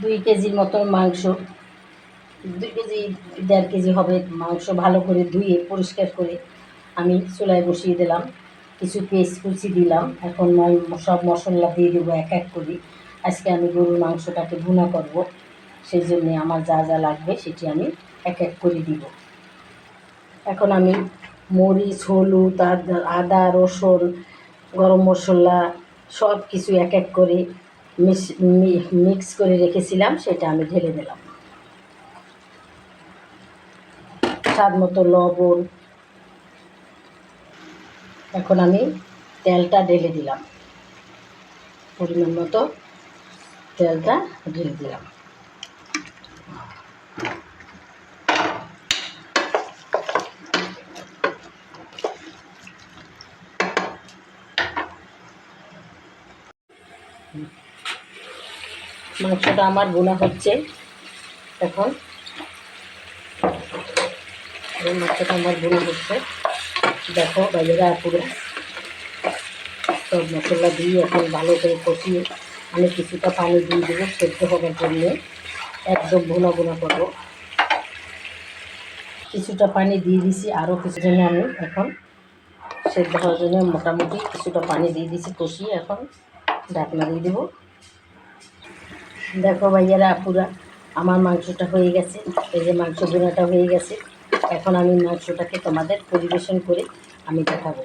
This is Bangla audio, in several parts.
দুই কেজির মতো মাংস, দুই কেজি, দেড় কেজি হবে মাংস ভালো করে ধুয়ে, পরিষ্কার করে আমি চুলায় বসিয়ে দিলাম। কিছু পেস্ট কুচি দিলাম। এখন মই সব মশলা দিয়ে দেবো এক এক করে। আজকে আমি গরুর মাংসটাকে ভুনা করব। সেই জন্যে আমার যা যা লাগবে সেটি আমি এক এক করে দিব। এখন আমি মরিচ, হলুদ, আদা- রসুন, গরম মশলা সব কিছু এক এক করে মিক্স করে রেখেছিলাম, সেটা আমি ঢেলে দিলাম। স্বাদ মতো লবণ। এখন আমি তেলটা ঢেলে দিলাম। পরিমাণ মতো তেলটা ঢেলে দিলাম। মাংসটা আমার বোনা হচ্ছে। এখন মাংসটা আমার বোনা হচ্ছে। দেখো বাইরেরা পুরো সব মশলা দিয়ে এখন ভালো করে কষিয়ে আমি কিছুটা পানি দিয়ে দেবো, সেদ্ধ হবার জন্যে। একদম বোনা বোনা করব। কিছুটা পানি দিয়ে দিছি আরও কিছু জন্য আমি এখন সেদ্ধ হওয়ার জন্য মোটামুটি কিছুটা পানি দিয়ে দিছি, কষিয়ে এখন ঢাকনা দিয়ে দেবো। দেখো ভাইয়ারা আপুরা আমার মাংসটা হয়ে গেছে, এই যে মাংস বোনাটা হয়ে গেছে। এখন আমি মাংসটাকে তোমাদের পরিবেশন করে আমি দেখাবো।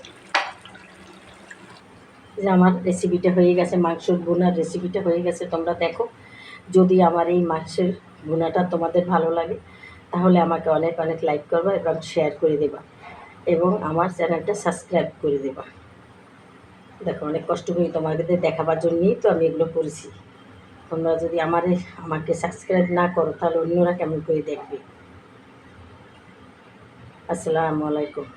যে আমার রেসিপিটা হয়ে গেছে মাংসর বোনার রেসিপিটা হয়ে গেছে। তোমরা দেখো, যদি আমার এই মাংসের বোনাটা তোমাদের ভালো লাগে, তাহলে আমাকে অনেক অনেক লাইক করবা এবং শেয়ার করে দেবা। এবং আমার চ্যানেলটা সাবস্ক্রাইব করে দেবা। দেখো, অনেক কষ্ট করে তোমাদের দেখাবার জন্যই তো আমি এগুলো করেছি। তোমরা যদি আমারে আমাকে সাবস্ক্রাইব না করো তাহলে অন্যরা কেমন করে দেখবে? আসসালামু আলাইকুম।